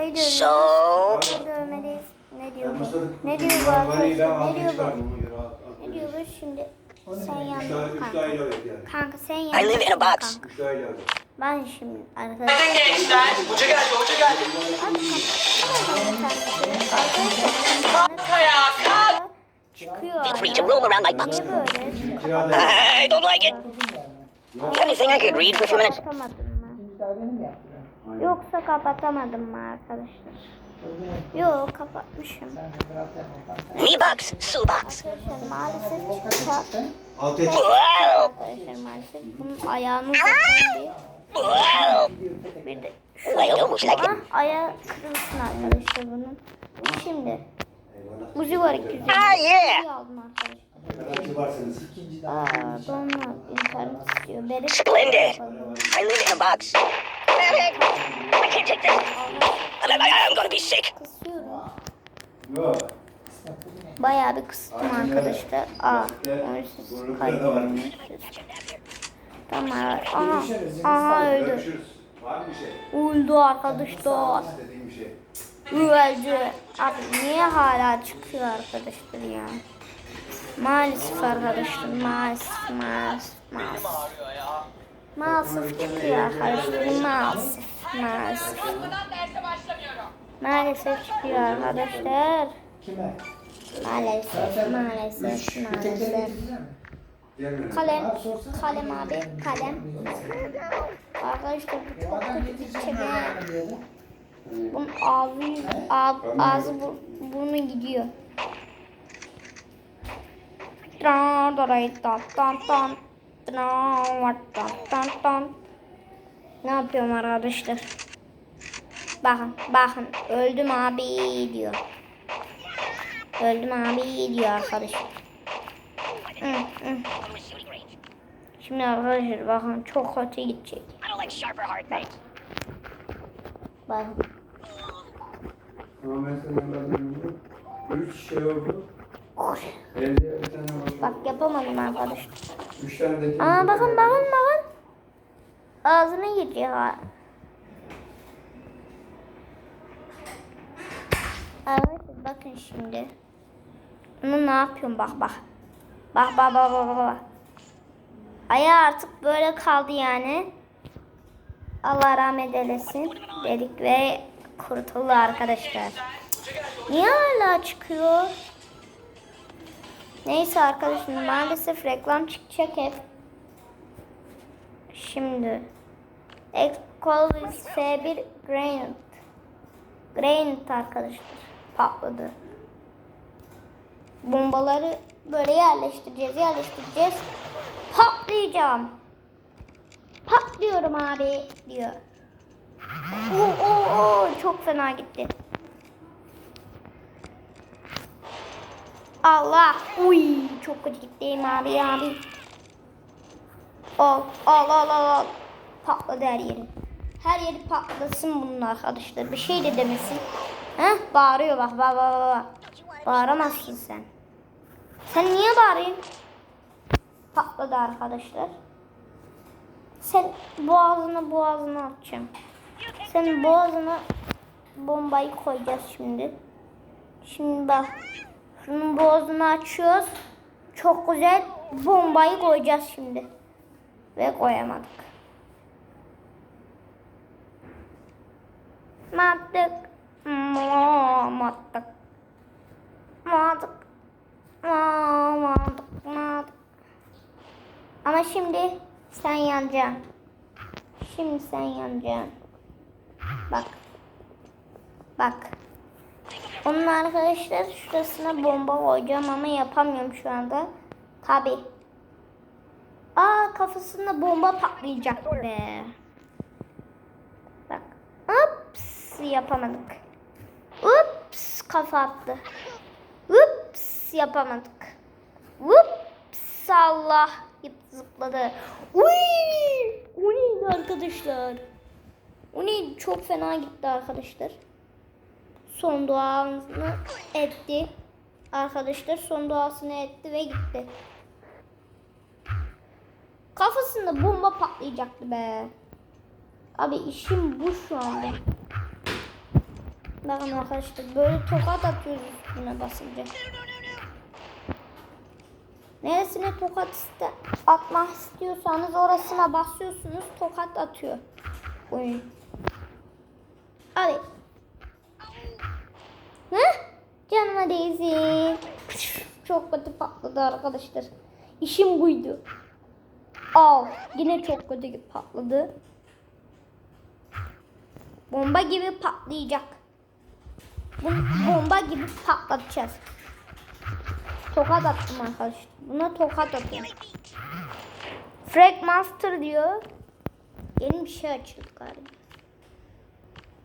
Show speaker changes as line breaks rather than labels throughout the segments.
Mustafa'yı dövüyoruz.
So,
dövmeliyiz. Ne diyor bu? Ne diyor bu arkadaşlar? Ne diyor bu? Ne diyor bu şimdi? Sen yandın kanka. Kanka sen yandın.
I live in a box.
Ben şimdi arkadaşlar.
Günaydın gençler. Hoca geldi, hoca geldi. Kanka ya, kalk.
Çıkıyor
Feel free to roam around my box. I don't like it. Anything I could read for a few minutes?
Yoksa kapatamadım mı arkadaşlar? Yok kapatmışım.
Me box, Sue box.
Arkadaşlar maalesef çıkacak.
Wow,
Arkadaşlar maalesef bunun ayağını bir, de
it.
Ah, ayağı kırılsın arkadaşlar bunun. Şimdi Uzi var 250.
Ah, yeah.
Aldım arkadaşlar. Aa, donma internet istiyor.
Splendid. I live in a box. I can't take this. I'm, I'm gonna be sick.
kısıyorum. Bayağı bir kıstım arkadaşlar. Aa, onu siz. Tamam. Aha, aha öldü.
Şey?
Öldü arkadaşlar.
Şey.
Öldü. Abi niye hala çıkıyor arkadaşlar ya? Maalesef arkadaşlar maalesef maalesef maalesef. Maalesef çıkıyor arkadaşlar maalesef maalesef. Maalesef çıkıyor arkadaşlar. Maalesef maalesef maalesef.
Gelmiyor.
Kalem, kalem abi, kalem. Arkadaşlar bu çok kötü bir çene. Bunun ağzı, ağ, ağzı bu, burnu gidiyor. Tan tan tan tan tan Ne yapıyorum arkadaşlar? Bakın, bakın. Öldüm abi diyor. Öldüm abi diyor arkadaşlar. Hı, hı. Şimdi arkadaşlar bakın çok kötü gidecek.
Things.
Bakın.
Ama anladım. Üç şey oldu. Bir tane.
Bak yapamadım arkadaşlar.
Üç tane de
Aa bakın bakın bakın. Ağzına ha. Arkadaşlar bakın şimdi. Bunu ne yapıyorum bak bak. Bak bak bak bak bak, bak. Ayağı artık böyle kaldı yani. Allah rahmet eylesin dedik ve kurtuldu arkadaşlar. Niye hala çıkıyor? Neyse arkadaşlar maalesef reklam çıkacak hep. Şimdi Excolvis F1 Granite Granite arkadaşlar patladı. Bombaları böyle yerleştireceğiz yerleştireceğiz. Patlayacağım. Patlıyorum abi diyor. Oo, oo, oo, çok fena gitti. Allah. Uy çok kötü gitti abi abi. Al al al al. Patladı her yeri. Her yeri patlasın bunun arkadaşlar. Bir şey de demesin. Heh bağırıyor bak bak bak bak. Bağıramazsın sen. Sen niye bağırıyorsun? Patladı arkadaşlar. Sen boğazına boğazına atacağım. Senin boğazına bombayı koyacağız şimdi. Şimdi bak. Şunun boğazını açıyoruz. Çok güzel bombayı koyacağız şimdi. Ve koyamadık. Mattık. Mattık. Mattık. Mattık. Mattık. Ama şimdi sen yanacaksın. Şimdi sen yanacaksın. Bak. Bak. Onun arkadaşlar şurasına bomba koyacağım ama yapamıyorum şu anda. Tabi. Aa kafasında bomba patlayacak be. Bak. Ups yapamadık. Ups kafa attı. Ups yapamadık. Ups Allah zıpladı. Uy! O neydi arkadaşlar? O neydi? Çok fena gitti arkadaşlar son duasını etti. Arkadaşlar son duasını etti ve gitti. Kafasında bomba patlayacaktı be. Abi işim bu şu anda. Bakın arkadaşlar böyle tokat atıyoruz üstüne basınca. Neresine tokat iste atmak istiyorsanız orasına basıyorsunuz tokat atıyor oyun. Hadi. Hı? Canıma değsin. Çok kötü patladı arkadaşlar. İşim buydu. Al. Yine çok kötü patladı. Bomba gibi patlayacak. Bomba gibi patlatacağız. Tokat attım arkadaşlar. Buna tokat atıyorum. Frag Master diyor. Yeni bir şey açıldı galiba.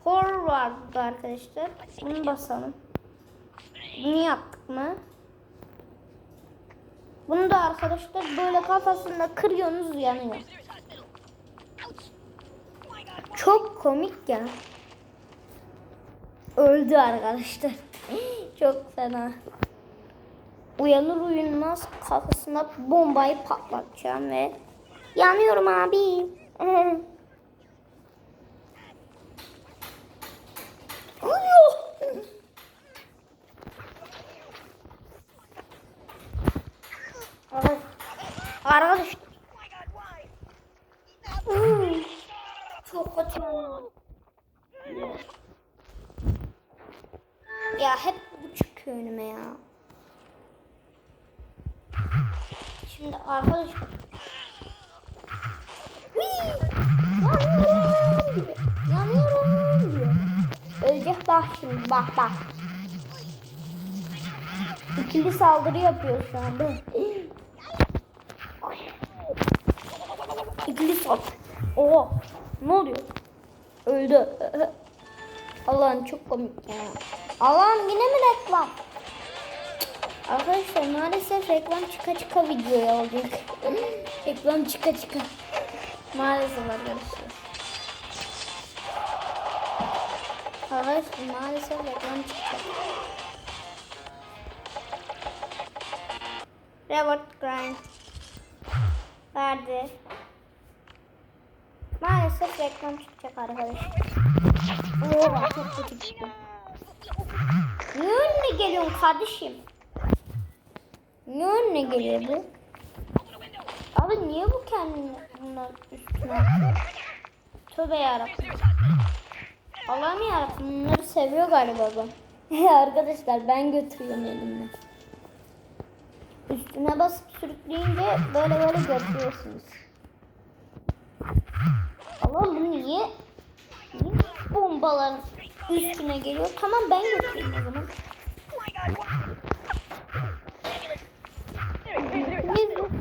Horror var burada arkadaşlar. Bunu basalım. Bunu yaptık mı? Bunu da arkadaşlar böyle kafasında kırıyorsunuz yanıyor. Çok komik ya. Öldü arkadaşlar. Çok fena. Uyanır uyunmaz kafasına bombayı patlatacağım ve yanıyorum abi. Uyuyor. Arkadaş- Arkadaşlar. Hmm. Çok kötü. Ya hep bu çıkıyor önüme ya. Şimdi arkadaşlar. Hii! Yanıyorum. Yanıyorum diyor. Ölecek bak şimdi bak bak. İkili saldırı yapıyor şu anda. İkili saldırı. Oo, ne oluyor? Öldü. Allah'ım çok komik ya. Allah'ım yine mi reklam? Arkadaşlar maalesef reklam çıka çıka videoya olacak. reklam çıka çıka. Maalesef arkadaşlar. Arkadaşlar maalesef reklam çıkacak. Robert Grind verdi. Maalesef reklam çıkacak arkadaşlar. Oo, çok kötü çıktı. Niye önüne geliyorsun kardeşim? Niye önüne geliyor bu? Abi niye bu kendini bunlar üstüne atıyor? Tövbe yarabbim. Allah'ım yarabbim bunları seviyor galiba bu. Arkadaşlar ben götürüyorum elimle. Üstüne basıp sürükleyince böyle böyle götürüyorsunuz. Allah'ım bu? Niye bombaların üstüne geliyor? Tamam ben götüreyim o zaman.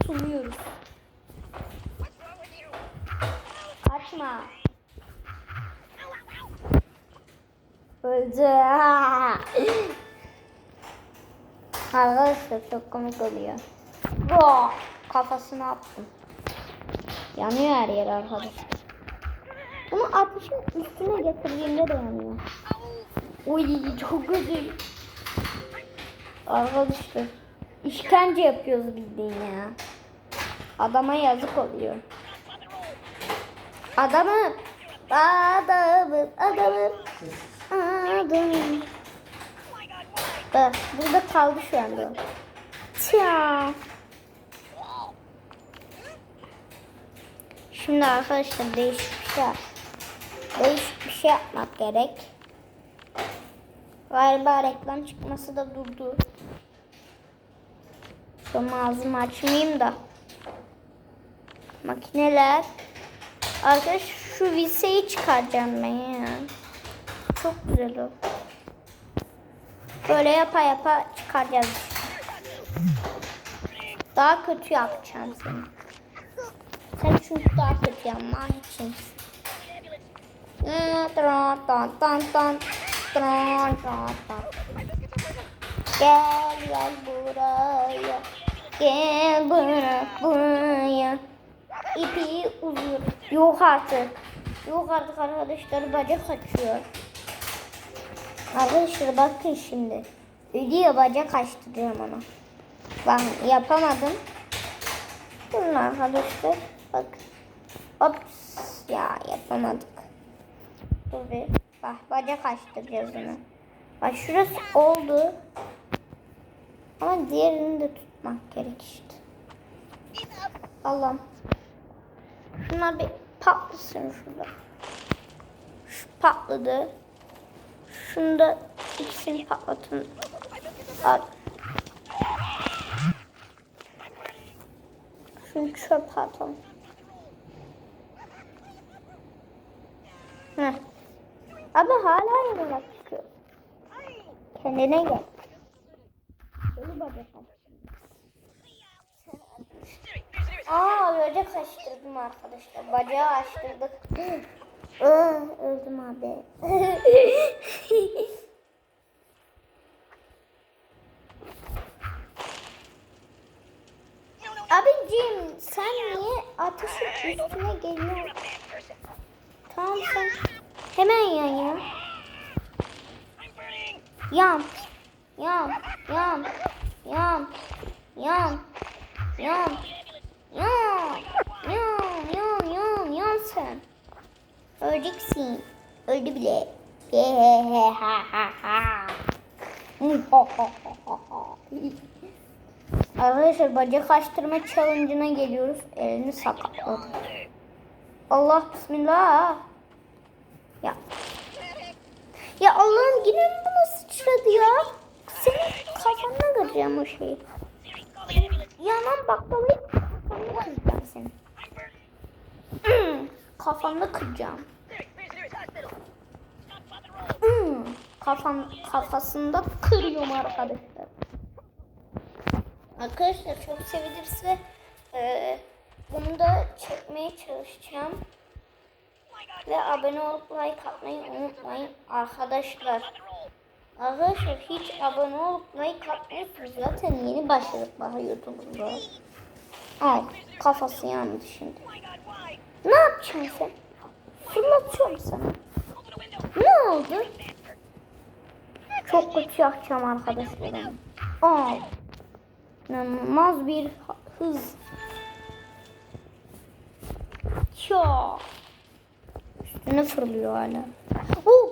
Suluyoruz. Kaçma. Öldü. Arkadaşlar çok komik oluyor. Bo kafasına attım. Yanıyor her yer arkadaşlar. Bunu 60'ın üstüne getirdiğimde de yanıyor. Oy çok kötü. Arkadaşlar işkence yapıyoruz bildiğin ya. Adama yazık oluyor. Adamı adamım adamım adamım. Bak burada kaldı şu anda. Tya. Şimdi arkadaşlar değişik bir şey değişik bir şey yapmak gerek. Galiba reklam çıkması da durdu. Şu ağzımı açmayayım da. Makineler. Arkadaş şu viseyi çıkaracağım ben ya. Çok güzel o. Böyle yapa yapa çıkaracağız. Daha kötü yapacağım seni. Sen çünkü daha kötü yapman için. Gel gel buraya. Gel buraya buraya. Yok artık. Yok artık arkadaşlar bacak açıyor. Arkadaşlar bakın şimdi. Ödüyor bacak açtırıyorum ona. Ben yapamadım. Durun arkadaşlar. Bak. Ops. Ya yapamadık. Dur bir. Bak bacak açtıracağız onu. Bak şurası oldu. Ama diğerini de tutmak gerek işte. Allah'ım. Şunlar bir patlasın şurada. Şu patladı. Şunu da ikisini patlatın. Al. Şunu çöpe atalım. Heh. Abi hala yola çıkıyor. Kendine gel. Deli bacak. Aa böcek açtırdım arkadaşlar. Bacağı açtırdık. Aa, öldüm abi. Abicim sen niye ateşin üstüne geliyorsun? Tamam sen hemen yan ya. Yan. Yan. Yan. Yan. Yan. Yan. Yan. Yan. Yan. Yan. Yan sen. Öleceksin. Öldü bile. Arkadaşlar bacak açtırma challenge'ına geliyoruz. Elini sakatladı. Allah bismillah. Ya. Ya Allah'ım yine mi buna sıçradı ya? Senin kafana kıracağım o şeyi. Yanan baklavayı kafanda kıracağım seni. Kafanda kıracağım. Hmm, kafam, kafasında kırıyorum arkadaşlar. Arkadaşlar çok sevilirse e, bunu da çekmeye çalışacağım. Ve abone olup like atmayı unutmayın arkadaşlar. Arkadaşlar hiç abone olup like atmıyorsunuz. Zaten yeni başladık bana YouTube'da. Al kafası yandı şimdi. Ne yapacaksın sen? Fırlatıyorum sana. Ne oldu? Çok kötü yakacağım arkadaşlarım. Al. İnanılmaz bir hız. Ya. Üstüne fırlıyor hala. Uh!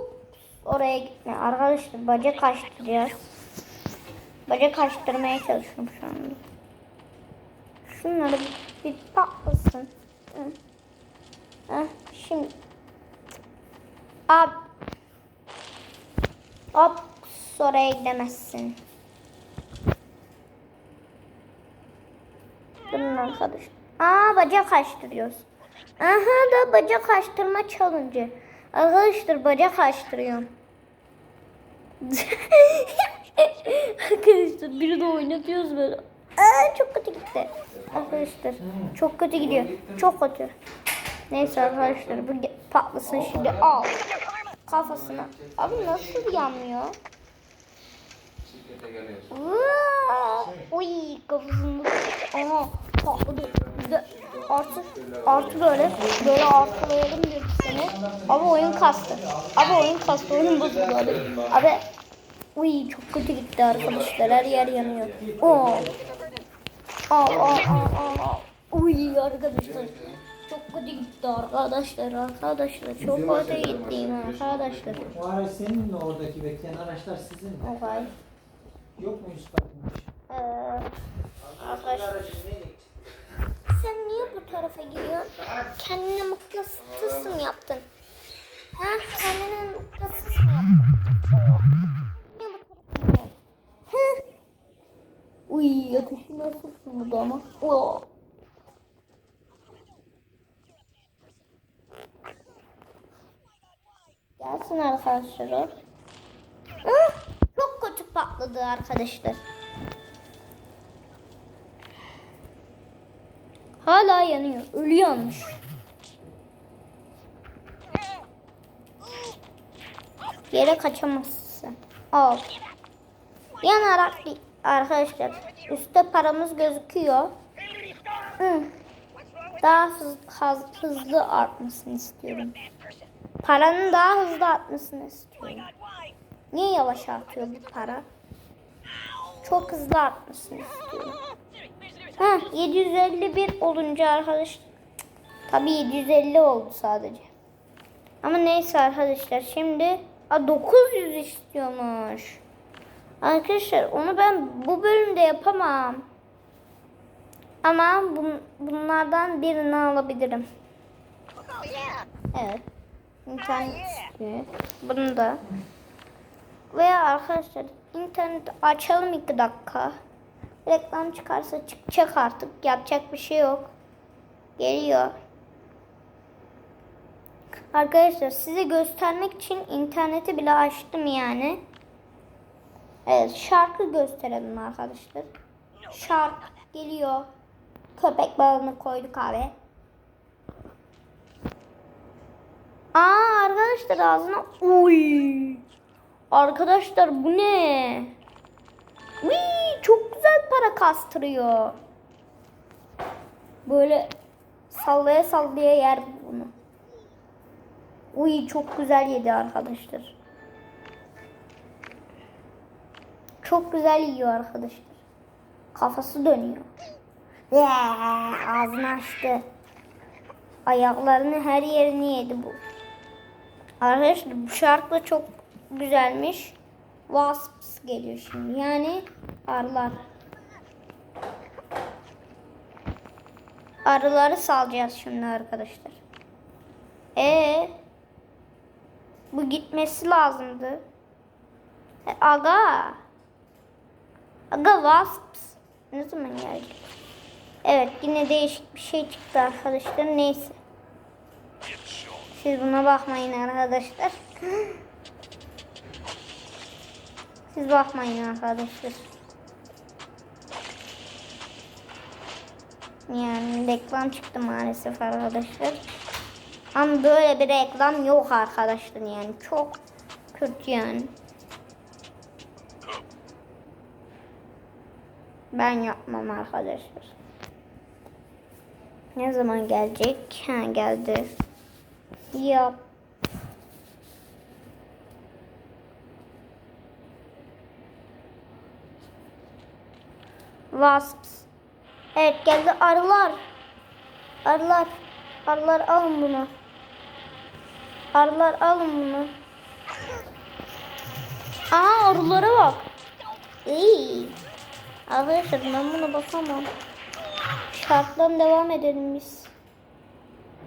Oraya gitme. Arkadaşlar bacak açtıracağız. Bacak açtırmaya çalışıyorum şu anda. Şunları bir, bir patlasın. Hı. Heh, şimdi. Ab. Hop. Oraya gidemezsin. Bunun arkadaş. Aa bacak açtırıyoruz. Aha da bacak açtırma challenge. Arkadaşlar bacak açtırıyorum. Arkadaşlar biri de oynatıyoruz böyle. Aa, çok kötü gitti. Arkadaşlar çok kötü gidiyor. Çok kötü. Neyse arkadaşlar bu patlasın şimdi al. Kafasına. Abi nasıl yanmıyor?
Şirkete geliyorsun.
Uy kafasında. Aha patladı. Bir de artı, artı böyle böyle artılayalım bir seni. Abi oyun kastı. Abi oyun kastı. Oyun bozuldu abi. Abi Uy çok kötü gitti arkadaşlar. Her yer yanıyor. Oo. Aa, aa, aa, aa. Uy arkadaşlar. Çok kötü gitti arkadaşlar. Arkadaşlar çok kötü gitti arkadaşlar.
O araç senin mi oradaki bekleyen araçlar sizin mi?
Okay.
Yok mu Akınmış?
Ee, arkadaşlar. Sen niye bu tarafa giriyorsun? Kendine mıknatıs mı yaptın? Ha? Kendine mıknatıs mı yaptın? Niye bu tarafa giriyorsun? Hı? Uy ateşi nasıl sundu ama? Oo. Gelsin arkadaşlar. o. Patladı arkadaşlar. Hala yanıyor. Ölüyormuş. Yere kaçamazsın. Al. Yanarak arkadaşlar. Üstte paramız gözüküyor. Hı. Daha hız, haz- hızlı artmasını istiyorum. Paranın daha hızlı artmasını istiyorum. Niye yavaş artıyor bu para? Çok hızlı artmasını istiyorum. Ha 751 olunca arkadaş tabii 750 oldu sadece. Ama neyse arkadaşlar şimdi Aa, 900 istiyormuş. Arkadaşlar onu ben bu bölümde yapamam. Ama bun, bunlardan birini alabilirim. Evet. İnternet istiyor. Bunu da. Veya arkadaşlar internet açalım iki dakika. Reklam çıkarsa çıkacak artık. Yapacak bir şey yok. Geliyor. Arkadaşlar size göstermek için interneti bile açtım yani. Evet şarkı gösterelim arkadaşlar. Şarkı geliyor. Köpek balığını koyduk abi. Aa arkadaşlar ağzına uy. Arkadaşlar bu ne? Uy, çok güzel para kastırıyor. Böyle sallaya sallaya yer bunu. Uy çok güzel yedi arkadaşlar. Çok güzel yiyor arkadaşlar. Kafası dönüyor. Yeah, ağzını açtı. Ayaklarını her yerini yedi bu. Arkadaşlar bu şarkı çok güzelmiş. Wasps geliyor şimdi. Yani arılar. Arıları salacağız şimdi arkadaşlar. E bu gitmesi lazımdı. E, aga. Aga Wasps. Ne zaman gelecek? Evet yine değişik bir şey çıktı arkadaşlar. Neyse. Siz buna bakmayın arkadaşlar. Siz bakmayın arkadaşlar. Yani reklam çıktı maalesef arkadaşlar. Ama böyle bir reklam yok arkadaşlar yani çok kötü yani. Ben yapmam arkadaşlar. Ne zaman gelecek? Ha geldi. Yap. Wasps. Evet geldi arılar. Arılar. Arılar alın bunu. Arılar alın bunu. Aa arılara bak. İyi. Arkadaşlar ben buna bakamam. Şarkıdan devam edelim biz.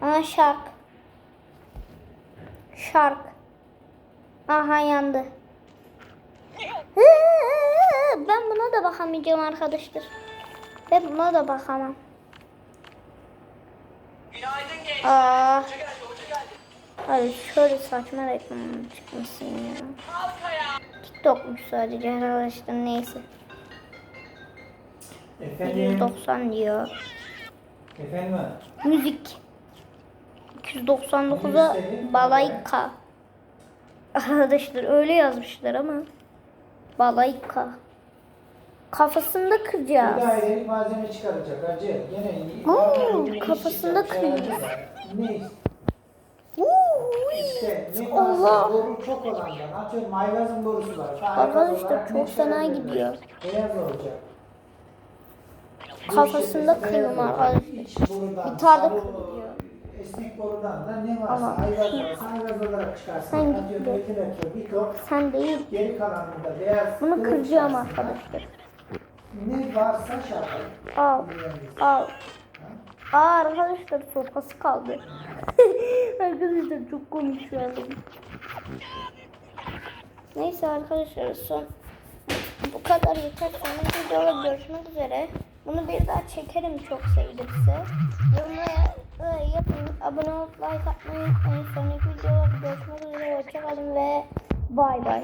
Aa şark. Şark. Aha yandı. Ben buna da bakamayacağım arkadaşlar. Ben buna da bakamam.
Günaydın.
Aa,
Hoca geldi, hoca geldi.
hadi şöyle saçma reklam çıkmasın ya. TikTok'muş sadece arkadaşlar neyse.
Efendim.
190 diyor.
Efendim.
Müzik. 299'a balayka. Arkadaşlar öyle yazmışlar ama. Balayka. Kafasında
Bir
kıracağız.
dairelik malzeme çıkaracak hacı. Gene iyi.
Oo,
bir
kafasında
iş yapacak,
kırıyor.
Ne işte ne
Allah.
boru çok olandan. Atıyorum maygazın borusu var.
Arkadaşlar çok fena gidiyor.
Beyaz olacak.
Kafasında
beyaz
arkadaşlar. Bir tane kırıyor.
Esnek borudan da ne varsa ayvaz varsa ayvaz olarak çıkarsın.
Sen
Atıyorum ventilatör, bir top.
Sen değil.
Geri kalanında beyaz.
Bunu kıracağım arkadaşlar.
Ne varsa şarkı.
Al. Al. Aa arkadaşlar sopası kaldı. arkadaşlar çok komik şu anda. Neyse arkadaşlar son bu kadar yeter. Sonraki videoda görüşmek üzere. Bunu bir daha çekerim çok sevdikse. Yorumlara e, yapın. Abone olup like atmayı unutmayın. Sonraki videoda görüşmek üzere. Hoşçakalın ve bay bay.